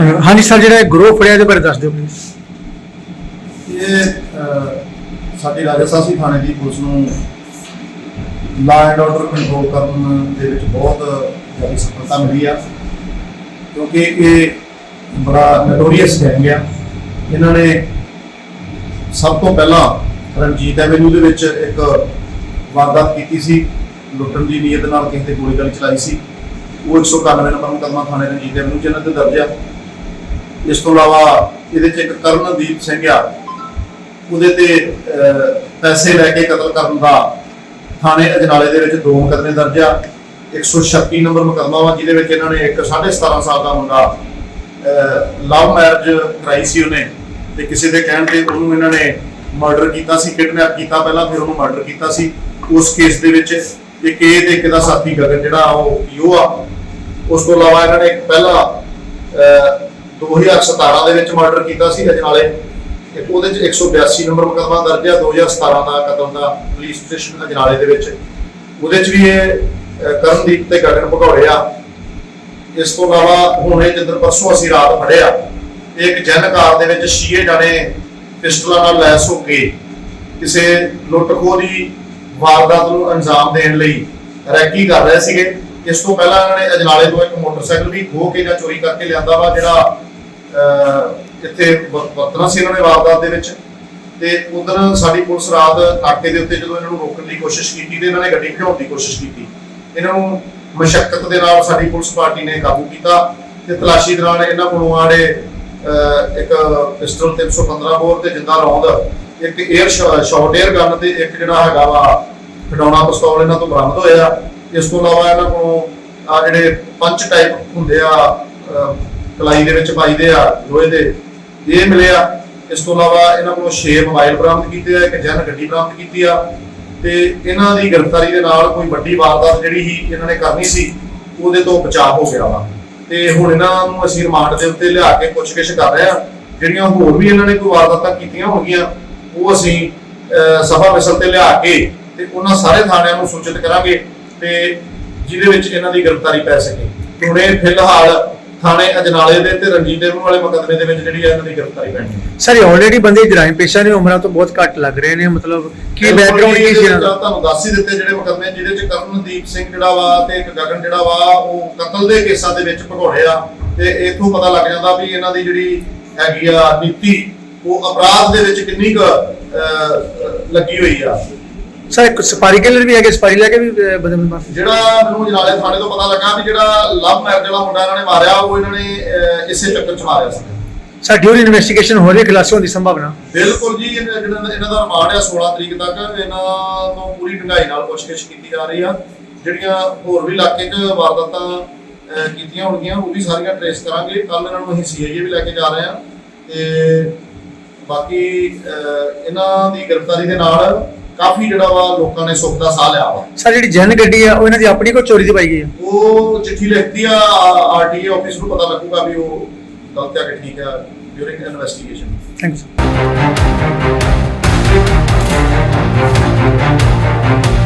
ਅਹ ਹਾਂਜੀ ਸਰ ਜਿਹੜਾ ਗਰੋਹ ਫੜਿਆ ਇਹਦੇ ਬਾਰੇ ਦੱਸ ਦਿਓ। ਪਲੀਜ਼ ਇਹ ਅਹ, ਸਾਡੀ ਰਾਜਸਥਾਨੀ ਥਾਣੇ ਦੀ ਪੁਲਿਸ ਨੂੰ ਲਾ ਐਂਡ ਆਰਡਰ ਕੰਟਰੋਲ ਕਰਨ ਦੇ ਵਿੱਚ ਬਹੁਤ ਜ਼ਿਆਦਾ ਸਫਲਤਾ ਮਿਲੀ ਆ। ਕਿਉਂਕਿ ਇਹ ਬੜਾ ਨੋਟੋਰੀਅਸ ਗੈਂਗ ਆ। ਇਹਨਾਂ ਨੇ ਸਭ ਤੋਂ ਪਹਿਲਾਂ ਰਣਜੀਤ ਐਵੇਨਿਊ ਦੇ ਵਿੱਚ ਇੱਕ ਵਾਰਦਾਤ ਕੀਤੀ ਸੀ। ਲੁੱਟਣ ਦੀ ਨੀਅਤ ਨਾਲ ਕਿਸੇ ਤੇ ਗੋਲੀ ਗਾਲੀ ਚਲਾਈ ਸੀ। ਉਹ 191 ਨੰਬਰ ਮੁਕੱਦਮਾ ਥਾਣੇ ਰਣਜੀਤ ਐਵੇਨਿਊ ਚ ਇਹਨਾਂ ਤੇ ਦਰਜ ਆ। ਇਸ ਤੋਂ ਇਲਾਵਾ ਇਹਦੇ ਚ ਇੱਕ ਕਰਨਦੀਪ ਸਿੰਘ ਆ। ਉਹਦੇ ਤੇ ਪੈਸੇ ਲੈ ਕੇ ਕਤਲ ਕਰਨ ਦਾ ਥਾਣੇ ਅਜਨਾਲੇ ਦੇ ਵਿੱਚ ਦੋ ਮੁਕੱਦਮੇ ਦਰਜ ਆ। 136 ਨੰਬਰ ਮੁਕੱਦਮਾ ਵਾ, ਜਿਹਦੇ ਵਿੱਚ ਇਹਨਾਂ ਨੇ ਇੱਕ 17.5 ਸਾਲ ਦਾ ਮੁੰਡਾ ਲਵ ਮੈਰਿਜ ਕਰਾਈ ਸੀ ਉਹਨੇ ਤੇ ਕਿਸੇ ਦੇ ਕਹਿਣ ਤੇ ਉਹਨੂੰ ਇਹਨਾਂ ਨੇ ਮਰਡਰ ਕੀਤਾ ਸੀ, ਕਿਡਨੈਪ ਕੀਤਾ ਪਹਿਲਾਂ, ਫਿਰ ਉਹਨੂੰ ਮਰਡਰ ਕੀਤਾ ਸੀ। ਉਸ ਕੇਸ ਦੇ ਵਿੱਚ ਇੱਕ ਇਹ ਦੇ ਇੱਕ ਦਾ ਸਾਥੀ ਗਗਨ ਜਿਹੜਾ ਉਹ ਪੀਓ ਆ। ਉਸ ਤੋਂ ਇਲਾਵਾ ਇਹਨਾਂ ਨੇ ਇੱਕ ਪਹਿਲਾ 2017 ਦੇ ਵਿੱਚ ਮਰਡਰ ਕੀਤਾ ਸੀ ਅਜਨਾਲੇ ਤੇ ਉਹਦੇ ਚ 182 ਨੰਬਰ ਮੁਕੱਦਮਾ ਦਰਜ ਆ 2017 ਦਾ ਕਤਲ ਦਾ ਪੁਲਿਸ ਸਟੇਸ਼ਨ ਅਜਨਾਲੇ ਦੇ ਵਿੱਚ। ਉਹਦੇ ਚ ਵੀ ਇਹ ਅਹ, ਤੇ ਗਗਨ ਭਗੌੜੇ ਆ। ਇਸ ਤੋਂ ਇਲਾਵਾ ਹੁਣ ਇਹ ਜਿੱਦਣ ਪਰਸੋਂ ਅਸੀਂ ਰਾਤ ਫੜਿਆ ਇੱਕ ਜਨ ਕਾਰ ਦੇ ਵਿੱਚ ਛੀਏ ਜਾਣੇ ਪਿਸਟਲਾਂ ਨਾਲ ਲੈਸ ਹੋ ਕੇ ਕਿਸੇ ਲੁੱਟ ਦੀ ਵਾਰਦਾਤ ਨੂੰ ਅੰਜਾਮ ਦੇਣ ਲਈ ਰੈਕੀ ਕਰ ਰਹੇ ਸੀਗੇ। ਇਸ ਤੋਂ ਪਹਿਲਾਂ ਇਹਨਾਂ ਨੇ ਅਜਨਾਲੇ ਤੋਂ ਇੱਕ ਮੋਟਰਸਾਈਕਲ ਵੀ ਖੋਹ ਕੇ ਜਾਂ ਚੋਰੀ ਕਰਕੇ ਲਿਆਂਦਾ ਵਾ ਜਿਹੜਾ ਇੱਥੇ ਵਰਤਣਾ ਸੀ ਇਹਨਾਂ ਨੇ ਵਾਰਦਾਤ ਦੇ ਵਿੱਚ। ਤੇ ਉਧਰ ਸਾਡੀ ਪੁਲਿਸ ਰਾਤ ਨਾਕੇ ਦੇ ਉੱਤੇ ਜਦੋਂ ਇਹਨਾਂ ਨੂੰ ਰੋਕਣ ਦੀ ਕੋਸ਼ਿਸ਼ ਕੀਤੀ ਤੇ ਇਹਨਾਂ ਨੇ ਗੱਡੀ ਭਜਾਉਣ ਦੀ ਕੋਸ਼ਿਸ਼ ਕੀਤੀ। ਇਹਨਾਂ ਨੂੰ ਮਸ਼ੱਕਤ ਦੇ ਨਾਲ ਸਾਡੀ ਪੁਲਿਸ ਪਾਰਟੀ ਨੇ ਕਾਬੂ ਕੀਤਾ ਤੇ ਤਲਾਸ਼ੀ ਦੌਰਾਨ ਇਹਨਾਂ ਕੋਲੋਂ ਆੜੇ ਇੱਕ ਪਿਸਟਲ 315 ਬੋਰ ਤੇ ਜਿੰਦਾ ਰੌਂਦ, ਇੱਕ 에ਅਰ ਸ਼ਾਟ 에ਅਰ ਗਨ ਤੇ ਇੱਕ ਜਿਹੜਾ ਹੈਗਾ ਵਾ ਖਡਾਉਣਾ ਪਿਸਤੌਲ ਇਹਨਾਂ ਤੋਂ ਬਰਾਮਦ ਹੋਇਆ। ਇਸ ਤੋਂ ਇਲਾਵਾ ਇਹਨਾਂ ਕੋਲੋਂ, ਆ ਜਿਹੜੇ ਪੰਚ ਟਾਈਪ ਹੁੰਦੇ ਆ ਕਲਾਈ ਦੇ ਵਿੱਚ ਪਾਈਦੇ ਆ, ਲੋਹੇ ਦੇ। ਇਹ ਮਿਲਿਆ। ਇਸ ਤੋਂ ਇਲਾਵਾ ਇਹਨਾਂ ਕੋਲੋਂ 6 ਮੋਬਾਈਲ ਬਰਾਮਦ ਕੀਤੇ ਆ, ਇੱਕ ਜਨ ਗੱਡੀ ਬਰਾਮਦ ਕੀਤੀ ਆ। ਤੇ ਇਹਨਾਂ ਦੀ ਗ੍ਰਿਫਤਾਰੀ ਦੇ ਨਾਲ ਕੋਈ ਵੱਡੀ ਵਾਰਦਾਤ ਜਿਹੜੀ ਸੀ ਇਹਨਾਂ ਨੇ ਕਰਨੀ ਸੀ, ਉਹਦੇ ਤੋਂ ਬਚਾਅ ਹੋ ਗਿਆ ਵਾ। ਤੇ ਹੁਣ ਇਹਨਾਂ ਨੂੰ ਅਸੀਂ ਰਿਮਾਂਡ ਦੇ ਉੱਤੇ ਲਿਆ ਕੇ ਪੁੱਛਗਿੱਛ ਕਰ ਰਹੇ ਆ। ਜਿਹੜੀਆਂ ਹੋਰ ਵੀ ਇਹਨਾਂ ਨੇ ਕੋਈ ਵਾਰਦਾਤਾਂ ਕੀਤੀਆਂ ਹੋਣਗੀਆਂ, ਉਹ ਅਸੀਂ ਸਭਾ ਮਿਸਲ ਤੇ ਲਿਆ ਕੇ ਤੇ ਉਹਨਾਂ ਸਾਰੇ ਥਾਣਿਆਂ ਨੂੰ ਸੂਚਿਤ ਕਰਾਂਗੇ ਤੇ ਜਿਹਦੇ ਵਿੱਚ ਇਹਨਾਂ ਦੀ ਗ੍ਰਿਫਤਾਰੀ ਪੈ ਸਕੇ। ਹੁਣੇ ਫਿਲਹਾਲ ਥਾਣੇ ਅਜਨਾਲੇ ਦੇ ਤੇ ਰਣਜੀਤ ਦੇਵ ਵਾਲੇ ਮੁਕੱਦਮੇ ਦੇ ਵਿੱਚ ਜਿਹੜੀ ਹੈ ਇਹਨਾਂ ਦੀ ਗ੍ਰਿਫਤਾਰੀ ਹੈ ਸਰ ਇਹ ਆਲਰੇਡੀ ਬੰਦੇ ਜਰਾਇਮ ਪੇਸ਼ਾ ਨੇ ਉਮਰਾਂ ਤੋਂ ਬਹੁਤ ਘੱਟ ਲੱਗ ਰਹੇ ਨੇ ਮਤਲਬ ਕੀ ਬੈਕਗ੍ਰਾਉਂਡ ਕੀ ਸੀ ਇਹਨਾਂ ਦਾ? ਤੁਹਾਨੂੰ ਦੱਸ ਹੀ ਦਿੱਤੇ ਜਿਹੜੇ ਮੁਕੱਦਮੇ ਜਿਹਦੇ ਚ ਕਰਨਦੀਪ ਸਿੰਘ ਜਿਹੜਾ ਵਾ ਤੇ ਇੱਕ ਗਗਨ ਜਿਹੜਾ ਵਾ ਉਹ ਕਤਲ ਦੇ ਕੇਸਾਂ ਦੇ ਵਿੱਚ ਭਗੌੜੇ ਆ। ਤੇ ਇਥੋਂ ਪਤਾ ਲੱਗ ਜਾਂਦਾ ਵੀ ਇਹਨਾਂ ਦੀ ਜਿਹੜੀ ਹੈਗੀ ਆ ਨੀਤੀ ਉਹ ਅਪਰਾਧ ਦੇ ਵਿੱਚ ਕਿੰਨੀ ਕੁ ਲੱਗੀ ਹੋਈ ਆ। ਸਰ ਇੱਕ ਸਪਾਰੀ ਕਿਲਰ ਵੀ ਹੈਗੇ ਸਪਾਰੀ ਲੈ ਕੇ ਵੀ ਅਹ, ਬੰਦੇ ਨੂੰ ਮਾਰ ਜਿਹੜਾ ਮੈਨੂੰ ਜਨਾਲੇ ਥਾਣੇ ਤੋਂ ਪਤਾ ਲੱਗਾ ਵੀ ਜਿਹੜਾ ਲਵ ਮੈਰਿਜ ਵਾਲਾ ਮੁੰਡਾ ਇਹਨਾਂ ਨੇ ਮਾਰਿਆ ਉਹ ਇਹਨਾਂ ਨੇ ਅਹ, ਇਸੇ ਚੱਕਰ ਚ ਮਾਰਿਆ ਸੀ। ਸਰ ਡਿਊਰੀ ਇਨਵੈਸਟੀਗੇਸ਼ਨ ਹੋ ਰਹੀ ਹੈ ਖੁਲਾਸੇ ਹੋਣ ਦੀ ਸੰਭਾਵਨਾ। ਬਿਲਕੁਲ ਜੀ ਜਿਹੜਾ ਇਹਨਾਂ ਦਾ ਰਿਮਾਂਡ ਆ 16 ਤਰੀਕ ਤੱਕ। ਇਹਨਾਂ ਤੋਂ ਪੂਰੀ ਢੰਗਾਈ ਨਾਲ ਪੁੱਛਗਿੱਛ ਕੀਤੀ ਜਾ ਰਹੀ ਆ। ਜਿਹੜੀਆਂ ਹੋਰ ਵੀ ਇਲਾਕੇ 'ਚ ਵਾਰਦਾਤਾਂ ਅਹ, ਕੀਤੀਆਂ ਹੋਣਗੀਆਂ ਉਹ ਵੀ ਸਾਰੀਆਂ ਟ੍ਰੇਸ ਕਰਾਂਗੇ। ਕੱਲ ਇਹਨਾਂ ਨੂੰ ਅਸੀਂ ਸੀਆਈਏ ਵੀ ਲੈ ਕੇ ਜਾ ਰਹੇ ਆ ਤੇ ਬਾਕੀ ਅਹ, ਇਹਨਾਂ ਦੀ ਗ੍ਰਿਫਤਾਰੀ ਦੇ ਨਾਲ ਕਾਫੀ ਜਿਹੜਾ ਵਾ ਲੋਕਾਂ ਨੇ ਸੁੱਖ ਦਾ ਸਾਹ ਲਿਆ ਵਾ। ਸਰ ਜਿਹੜੀ ਜਨ ਗੱਡੀ ਆ ਉਹ ਇਹਨਾਂ ਦੀ ਆਪਣੀ ਕੋਈ ਚੋਰੀ ਦੀ ਪਾਈ ਗਈ ਹੈ ਉਹ ਚਿੱਠੀ ਲਿਖਤੀ ਆ ਆਰਟੀਏ ਆਫਿਸ ਨੂੰ ਪਤਾ ਲੱਗੂਗਾ ਵੀ ਉਹ ਗਲਤ ਆ ਕਿ ਠੀਕ ਆ during investigation thank you Thank